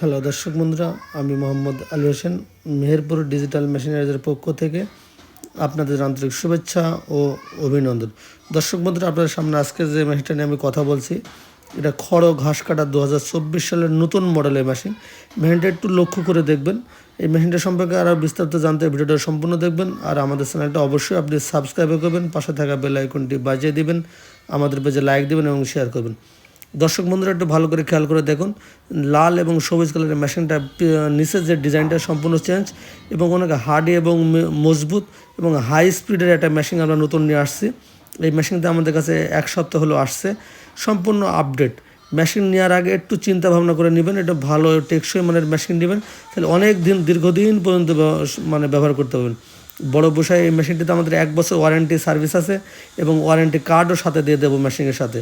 Hello দর্শক বন্ধুরা, আমি মোহাম্মদ আলী হোসেন, মেহেরপুর ডিজিটাল মেশিনারিজের পক্ষ থেকে আপনাদের আন্তরিক শুভেচ্ছা ও অভিনন্দন। দর্শক বন্ধুরা, আপনাদের সামনে আজকে যে মেশিনটা নিয়ে আমি কথা বলছি, এটা খড় ঘাস কাটা দু হাজার চব্বিশ সালের নতুন মডেলের মেশিন মেশিনটা একটু লক্ষ্য করে দেখবেন। এই মেশিনটা সম্পর্কে আরও বিস্তারিত জানতে ভিডিওটা সম্পূর্ণ দেখবেন। আর আমাদের চ্যানেলটা অবশ্যই আপনি সাবস্ক্রাইব করবেন, পাশে থাকা বেল আইকনটি বাজিয়ে দিবেন, আমাদের পেজে লাইক দেবেন এবং শেয়ার করবেন। দর্শক বন্ধুরা একটু ভালো করে খেয়াল করে দেখুন। লাল এবং সবুজ কালারের মেশিনটা নিচের যে ডিজাইনটা সম্পূর্ণ চেঞ্জ এবং অনেক হার্ডি এবং মজবুত এবং হাই স্পিডের একটা মেশিন আমরা নতুন নিয়ে আসছি। এই মেশিনটা আমাদের কাছে এক সপ্তাহ হলো আসছে। সম্পূর্ণ আপডেট মেশিন নেওয়ার আগে একটু চিন্তা ভাবনা করে নেবেন, এটা ভালো টেকসই মানের মেশিন নেবেন। তাহলে অনেক দিন, দীর্ঘদিন পর্যন্ত মানে ব্যবহার করতে পারবেন। বড় বসায় এই মেশিনটিতে আমাদের এক বছর ওয়ারেন্টি সার্ভিস আছে এবং ওয়ারেন্টি কার্ডও সাথে দিয়ে দেবো মেশিনের সাথে।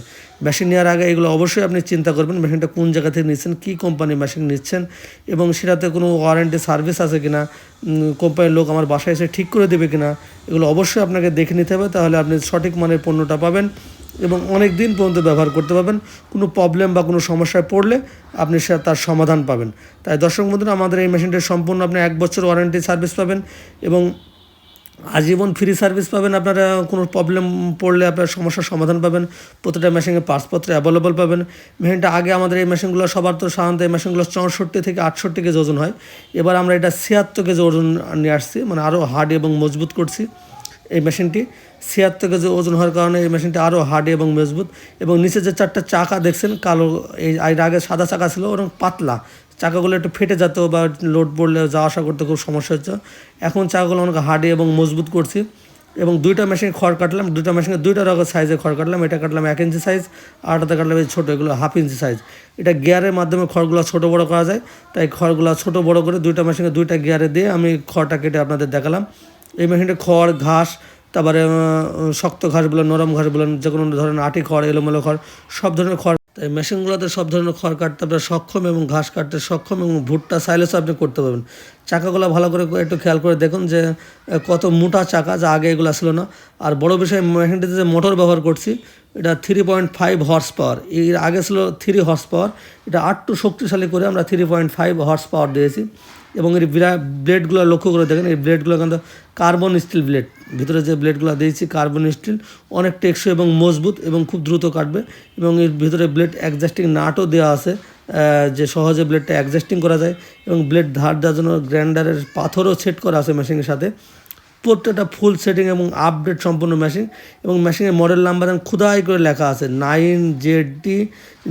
মেশিন নেওয়ার আগে এগুলো অবশ্যই আপনি চিন্তা করবেন মেশিনটা কোন জায়গা থেকে নিচ্ছেন, কী কোম্পানির মেশিন নিচ্ছেন এবং সেটাতে কোনো ওয়ারেন্টি সার্ভিস আছে কি না কোম্পানির লোক আমার বাসায় এসে ঠিক করে দেবে কি না এগুলো অবশ্যই আপনাকে দেখে নিতে হবে, তাহলে আপনি সঠিক মানের পণ্যটা পাবেন এবং অনেক দিন পর্যন্ত ব্যবহার করতে পারবেন। কোনো প্রবলেম বা কোনো সমস্যায় পড়লে আপনি সে তার সমাধান পাবেন। তাই দর্শক বন্ধুরা, আমাদের এই মেশিনটির সম্পূর্ণ আপনি এক বছর ওয়ারেন্টি সার্ভিস পাবেন এবং আজীবন ফ্রি সার্ভিস পাবেন, আপনারা কোনো প্রবলেম পড়লে আপনার সমস্যার সমাধান পাবেন, প্রতিটা মেশিনে পাসপত্র অ্যাভেলেবল পাবেন। মেশিনটা আগে আমাদের এই মেশিনগুলো সবার তো সাধারণত এই মেশিনগুলো চৌষট্টি থেকে আটষট্টি কেজি ওজন হয়। এবার আমরা এটা ছিয়াত্তর কেজি ওজন নিয়ে আসছি মানে আরও হার্ড এবং মজবুত করছি এই মেশিনটি ছিয়াত্তর কেজি ওজন হওয়ার কারণে এই মেশিনটি আরও হার্ড এবং মজবুত। এবং নিচে যে চারটা চাকা দেখছেন, কালো, এই আগে সাদা চাকা ছিল এবং পাতলা। চাকাগুলো একটু ফেটে যেত বা লোড পড়লে যাওয়া আসা করতে খুব সমস্যা হচ্ছে এখন চাকাগুলো অনেক হার্ডি এবং মজবুত করছি এবং দুইটা মেশিনে খড় কাটলাম, দুইটা মেশিনে দুইটা রকম সাইজে খড় কাটলাম। এটা কাটলাম এক ইঞ্চি সাইজ আর ওটাতে কাটলাম এই ছোটো, এগুলো হাফ ইঞ্চি সাইজ এটা গিয়ারের মাধ্যমে খড়গুলো ছোটো বড়ো করা যায়, তাই খড়গুলো ছোটো বড়ো করে দুইটা মেশিনে দুইটা গিয়ারে দিয়ে আমি খড়টা কেটে আপনাদের দেখালাম। এই মেশিনটা খড়, ঘাস, তারপরে শক্ত ঘাস বলেন নরম ঘাস বলেন যে কোনো ধরনের আটি খড়, এলোমেলো খড়, সব ধরনের খড় তাই মেশিনগুলোতে সব ধরনের খড় কাটতে আপনার সক্ষম এবং ঘাস কাটতে সক্ষম এবং ভুট্টা সাইলেসও আপনি করতে পারবেন। চাকাগুলো ভালো করে একটু খেয়াল করে দেখুন যে কত মোটা চাকা যা আগে এগুলো ছিল না। আর বড় বিষয় মেশিনটিতে যে মোটর ব্যবহার করছি, এটা three point five horse power এর আগে ছিল থ্রি হর্স পাওয়ার এটা আটটু শক্তিশালী করে আমরা three point five horse power দিয়েছি। এবং এর ব্লেডগুলো লক্ষ্য করে দেখেন, এই ব্লেডগুলো কিন্তু কার্বন স্টিল ব্লেড ভিতরে যে ব্লেডগুলো দিয়েছি কার্বন স্টিল অনেক টেকসই এবং মজবুত এবং খুব দ্রুত কাটবে। এবং এর ভিতরে ব্লেড অ্যাডজাস্টিং নাটও দেওয়া আছে যে সহজে ব্লেডটা অ্যাডজাস্টিং করা যায়। এবং ব্লেড ধার দেওয়ার জন্য গ্রাইন্ডারের পাথরও সেট করা আছে মেশিনের সাথে। প্রত্যেকটা ফুল সেটিং এবং আপডেট সম্পূর্ণ মেশিন এবং মেশিনের মডেল নাম্বার খুদাই করে লেখা আছে nine Z T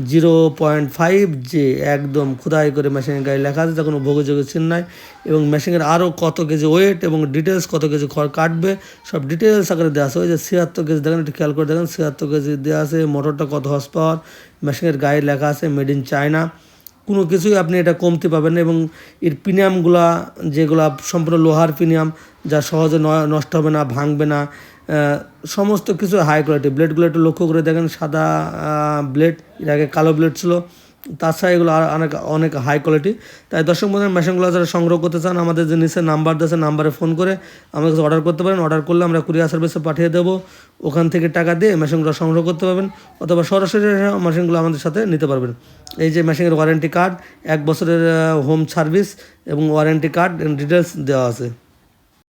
zero point five J একদম খুদাই করে মেশিনের গাড়ি লেখা আছে কোনো ভোগযোগের চিহ্ন নাই এবং মেশিনের আরও কত কেজি ওয়েট এবং ডিটেলস কত কেজি খড় কাটবে, সব ডিটেলস আকারে দেওয়া আছে। ওই যে ছিয়াত্তর কেজি দেখেন, একটু খেয়াল করে দেখেন, ছিয়াত্তর কেজি দেওয়া আছে মোটরটা কত হর্স পাওয়ার মেশিনের গায়ে লেখা আছে মেড ইন চায়না কোনো কিছুই আপনি এটা কমতে পাবেন এবং এর প্রিমিয়ামগুলা যেগুলা সম্পূর্ণ লোহার প্রিমিয়াম যা সহজে নষ্ট হবে না, ভাঙবে না সমস্ত কিছু হাই কোয়ালিটি ব্লেডগুলো একটু লক্ষ্য করে দেখেন, সাদা ব্লেড এর আগে কালো ব্লেড ছিল তাছাড়া এগুলো আর অনেক অনেক হাই কোয়ালিটি তাই দর্শক বন্ধুরা মেশিনগুলো যারা সংগ্রহ করতে চান, আমাদের যে নিচে নাম্বার দিয়েছে নাম্বারে ফোন করে আমাদের কাছে অর্ডার করতে পারেন। অর্ডার করলে আমরা কুরিয়ার সার্ভিসে পাঠিয়ে দেবো। ওখান থেকে টাকা দিয়ে মেশিনগুলো সংগ্রহ করতে পারবেন অথবা সরাসরি মেশিনগুলো আমাদের সাথে নিতে পারবেন। এই যে মেশিনের ওয়ারেন্টি কার্ড এক বছরের হোম সার্ভিস এবং ওয়ারেন্টি কার্ড ডিটেলস দেওয়া আছে।